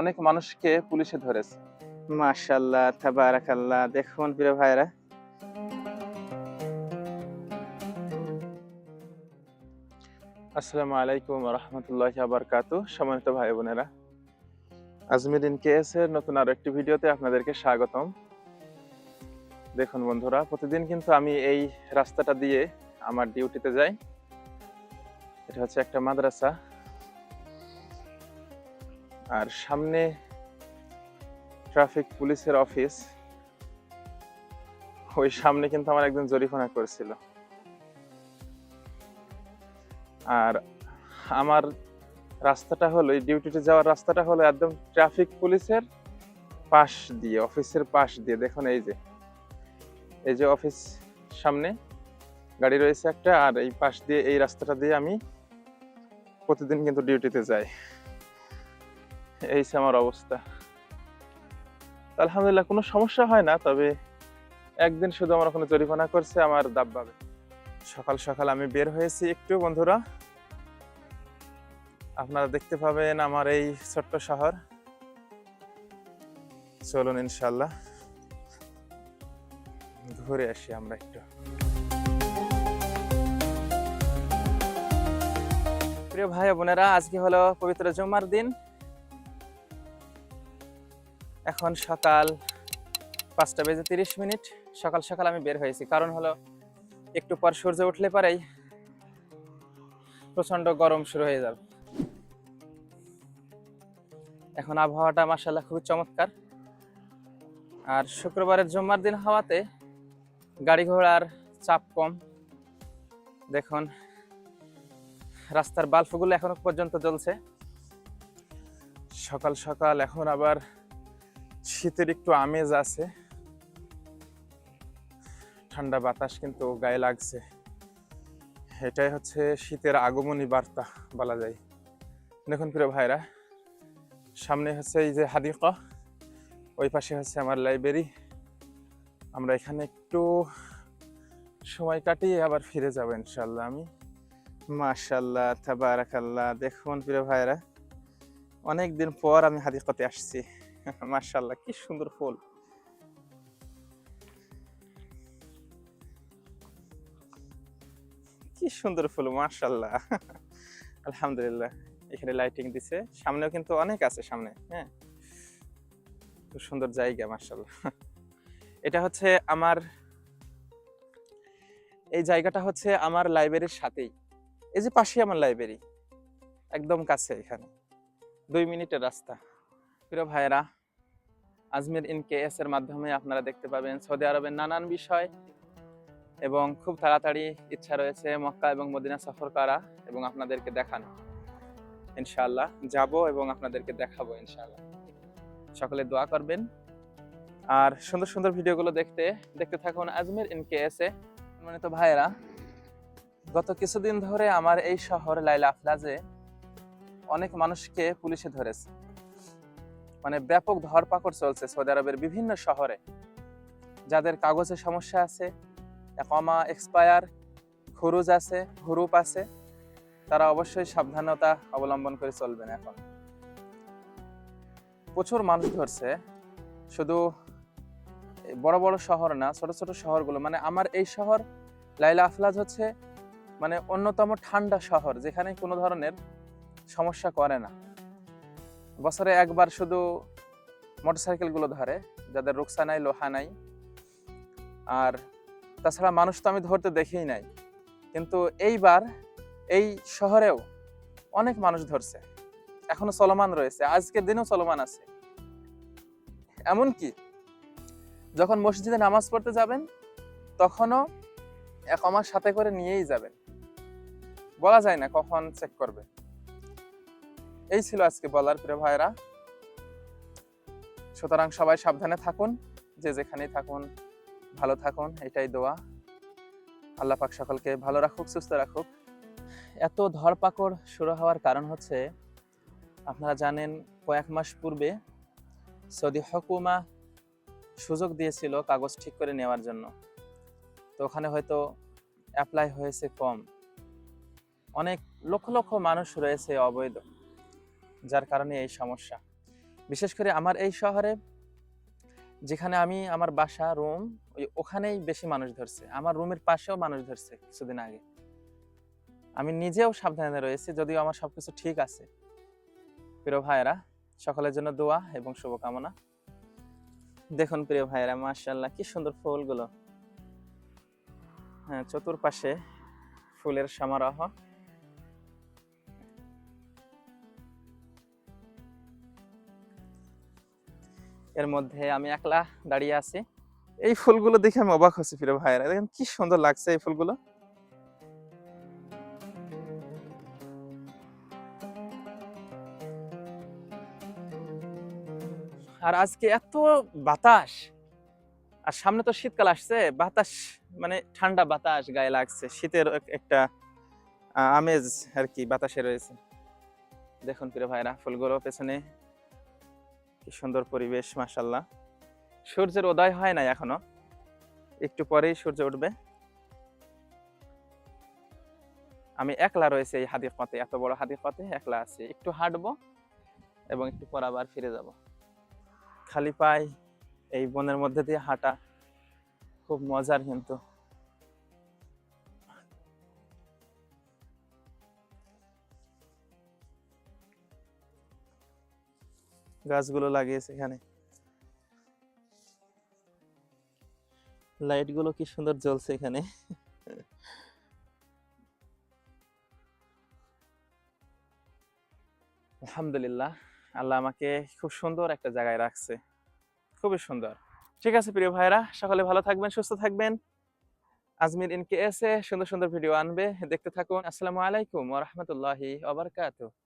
অনেক মানুষকে পুলিশে ধরেছে। মাশাল্লাহ তাবারাকাল্লাহ। দেখুন প্রিয় ভাইরা আসসালামু আলাইকুম রহমতুল্লাহ আবরকাতু সম্মানিত ভাই বোনেরা আজমির ইন কেএস এর নতুন আরও একটি ভিডিওতে আপনাদেরকে স্বাগতম। দেখুন বন্ধুরা প্রতিদিন কিন্তু আমি এই রাস্তাটা দিয়ে আমার ডিউটিতে যাই। এটা হচ্ছে একটা মাদ্রাসা। আর সামনে ট্রাফিক পুলিশের অফিস। ওই সামনে কিন্তু আমার একজন জরিমানা করেছিল। আর আমার রাস্তাটা হলো, এই ডিউটিতে যাওয়ার রাস্তাটা হলো একদম ট্রাফিক পুলিশের পাশ দিয়ে, অফিসের পাশ দিয়ে। দেখুন এই যে এই যে অফিস সামনে গাড়ি রয়েছে একটা, আর এই পাশ দিয়ে, এই রাস্তাটা দিয়ে আমি প্রতিদিন কিন্তু ডিউটিতে যাই। এই আমার অবস্থা। আলহামদুলিল্লাহ, কোনো সমস্যা হয় না, তবে একদিন শুধু আমার ওখানে জরিমানা করছে আমার দাব্বাবে সকাল সকাল আমি বের হয়েছি একটু, বন্ধুরা। আপনারা দেখতে পাবেন আমার এই ছোট্ট শহর। চলুন ইনশাল্লাহ ঘুরে আসি আমরা একটু। প্রিয় ভাই বোনেরা, আজকে হলো পবিত্র জুমার দিন। এখন সকাল পাঁচটা বেজে তিরিশ মিনিট। সকাল সকাল আমি বের হয়েছি। কারণ হলো, একটু পর সূর্য উঠলে পরেই প্রচণ্ড গরম শুরু হয়ে যাবে। এখন আবহাওয়াটা মাসাল্লাহ খুবই চমৎকার। আর শুক্রবারের জুম্মার দিন হওয়াতে গাড়ি ঘোড়ার চাপ কম। দেখুন, রাস্তার বাল্বগুলো এখনও পর্যন্ত জ্বলছে। সকাল সকাল এখন আবার শীতের একটু আমেজ আছে। ঠান্ডা বাতাস কিন্তু গায়ে লাগছে। এটাই হচ্ছে শীতের আগমনী বার্তা বলা যায়। দেখুন প্রিয় ভাইরা, সামনে হচ্ছে এই যে হাদিকা, ওই পাশে হচ্ছে আমার লাইব্রেরি। আমরা এখানে একটু সময় কাটিয়ে আবার ফিরে যাব ইনশাল্লাহ আমি। মাশাল্লাহ তাবারাকাল্লাহ। দেখুন প্রিয় ভাইরা অনেক দিন পর আমি হাদিকতে আসছি। মাশাল্লাহ কি সুন্দর ফুল। কি সুন্দর ফুল মাশাল্লাহ আলহামদুলিল্লাহ, এখানে লাইটিং দিছে। সামনেও কিন্তু অনেক আছে সামনে হ্যাঁ? খুব সুন্দর জায়গা মাশাল্লাহ এটা হচ্ছে আমার, এই জায়গাটা হচ্ছে আমার লাইব্রেরির সাথেই। এই যে পাশে আমার লাইব্রেরি একদম কাছে এখানে। দুই মিনিটের রাস্তা। প্রিয় ভাইয়েরা, আজমির ইন কেএস এর মাধ্যমে আপনারা দেখতে পাবেন সৌদি আরবের নানান বিষয় এবং খুব তাড়াতাড়ি ইচ্ছা রয়েছে মক্কা এবং মদিনা সফর করা এবং আপনাদেরকে দেখানো। ইনশাল্লাহ যাব এবং আপনাদেরকে দেখাবো ইনশাল্লাহ সকলে দোয়া করবেন। আর সুন্দর সুন্দর ভিডিওগুলো দেখতে দেখতে থাকুন Azmir in K S A. মানে তো ভাইয়েরা, গত কিছুদিন ধরে আমার এই শহর লাইলা আফলাজে অনেক মানুষকে পুলিশে ধরেছে। মানে ব্যাপক ধরপাকড় চলছে সৌদি আরবের বিভিন্ন শহরে। যাদের কাগজে সমস্যা আছে একমা এক্সপায়ার, খুরুজ আছে, হুরুপ আছে, তারা অবশ্যই সাবধানতা অবলম্বন করে চলবেন এখন। প্রচুর মানুষ ধরছে, শুধু বড় বড় শহর না, ছোট ছোট শহরগুলো। মানে আমার এই শহর লাইলা আফলাজ হচ্ছে মানে অন্যতম ঠান্ডা শহর, যেখানে কোনো ধরনের সমস্যা করে না। বছরে একবার শুধু মোটরসাইকেলগুলো ধরে, যাদের রুকসা নাই, লোহা নাই। আর তাছাড়া মানুষ তো আমি ধরতে দেখেই নাই। কিন্তু এইবার এই শহরেও অনেক মানুষ ধরছে। এখনও চলমান রয়েছে, আজকের দিনেও চলমান আছে। এমনকি যখন মসজিদে নামাজ পড়তে যাবেন, তখনও এক আমার সাথে করে নিয়েই যাবেন। বলা যায় না কখন চেক করবে। এই ছিল আজকে বলার, প্রিয় ভাইরা সুতরাং সবাই সাবধানে থাকুন, যে যেখানেই থাকুন, ভালো থাকুন, এটাই দোয়া। আল্লাহ পাক সকলকে ভালো রাখুক, সুস্থ রাখুক। এত ধরপাকড় শুরু হওয়ার কারণ হচ্ছে, আপনারা জানেন, কয়েক মাস পূর্বে সৌদি হকুমা সুযোগ দিয়েছিল কাগজ ঠিক করে নেওয়ার জন্য। তো ওখানে হয়তো অ্যাপ্লাই হয়েছে কম। অনেক লক্ষ লক্ষ মানুষ রয়েছে অবৈধ। যার কারণে এই সমস্যা। বিশেষ করে আমার এই শহরে যেখানে আমি আমার বাসা, রুম, ওই ওখানেই বেশি মানুষ ধরছে। আমার রুমের পাশেও মানুষ ধরছে কিছুদিন আগে। আমি নিজেও সাবধানে রয়েছি, যদিও আমার সবকিছু ঠিক আছে। প্রিয় ভাইয়েরা, সকলের জন্য দোয়া এবং শুভকামনা। দেখুন প্রিয় ভাইয়েরা মাশাল্লাহ কি সুন্দর ফুলগুলো। হ্যাঁ চতুর্পাশে ফুলের সমারোহ। এর মধ্যে আমি একলা দাঁড়িয়ে আছি। এই ফুলগুলো দেখে আমি অবাক হচ্ছি প্রিয় ভাইয়েরা। দেখেন কি সুন্দর লাগছে এই ফুলগুলো। আর আজকে এত বাতাস। আর সামনে তো শীতকাল আসছে। বাতাস মানে ঠান্ডা বাতাস গায়ে লাগছে। শীতের একটা আমেজ আর কি বাতাসে রয়েছে। দেখুন প্রিয় ভাইরা ফুলগুলো পেছনে কি সুন্দর পরিবেশ মাসাল্লাহ সূর্যের উদয় হয় নাই এখনও। একটু পরেই সূর্য উঠবে। আমি একলা রয়েছে এই হাদির পথে, এত বড় হাদির পথে একলা আছি। একটু হাঁটবো এবং একটু পর আবার ফিরে যাব। খালি পাই এই বনের মধ্যে দিয়ে হাঁটা খুব মজার কিন্তু। গাছগুলো লাগিয়েছে এখানে। লাইটগুলো কি সুন্দর জ্বলছে এখানে। আলহামদুলিল্লাহ, আল্লাহ আমাকে খুব সুন্দর একটা জায়গায় রাখছে। খুবই সুন্দর। ঠিক আছে প্রিয় ভাইরা সকলে ভালো থাকবেন, সুস্থ থাকবেন। আজমির ইনকে এসে সুন্দর সুন্দর ভিডিও আনবে। দেখতে থাকুন। আসসালামু আলাইকুম ওয়া বারাকাতুহু।